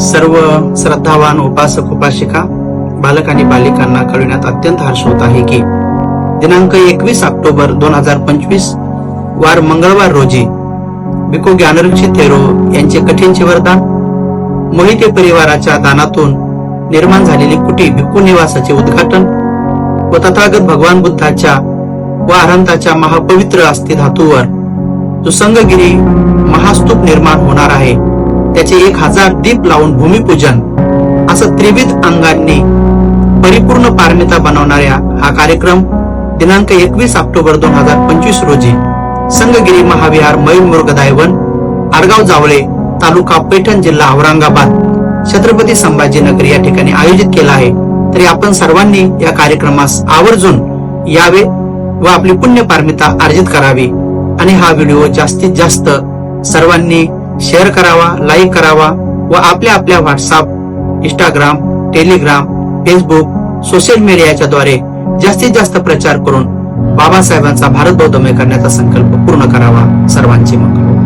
सर्व श्रद्धावान उपासक उपासिका बालक आणि बालिकांना कळविण्यात अत्यंत हर्ष होत आहे की दिनांक एकवीस ऑक्टोबर दोन हजार पंचवीस वार मंगळवार रोजी बिको ज्ञानरक्षी थेरो यांचे कठीणचे वरदान मोहिते परिवाराच्या दानातून निर्माण झालेली कुटी भिक्खू निवासाचे उद्घाटन व तथागत भगवान बुद्धाच्या व अरहंताच्या महापवित्र अस्थिधातूवर धातूवर जो संगगिरी महास्तूप निर्माण होणार आहे. त्याचे एक हजार दीप लावून भूमिपूजन. असं त्रिविध अंगांनी परिपूर्ण पारमिता बनवणाऱ्या हा कार्यक्रम दिनांक एकवीस ऑक्टोबर दोन हजार पंचवीस रोजी संगगिरी महाविहार मैल मुर्गदायवन आडगाव जावळे तालुका पैठण जिल्हा औरंगाबाद छत्रपती संभाजीनगर या ठिकाणी आयोजित केला आहे. तरी आपण सर्वांनी या कार्यक्रमास आवर्जून यावे व आपली पुण्य पारमिता अर्जित करावी. आणि हा व्हिडिओ जास्तीत जास्त सर्वांनी शेअर करावा लाईक करावा व आपल्या आपल्या WhatsApp Instagram Telegram Facebook social मीडियाच्या द्वारे जास्तीत जास्त प्रचार करून बाबासाहेबांचा भारत बौद्धमय करण्याचा संकल्प पूर्ण करावा. सर्वांचे मंगल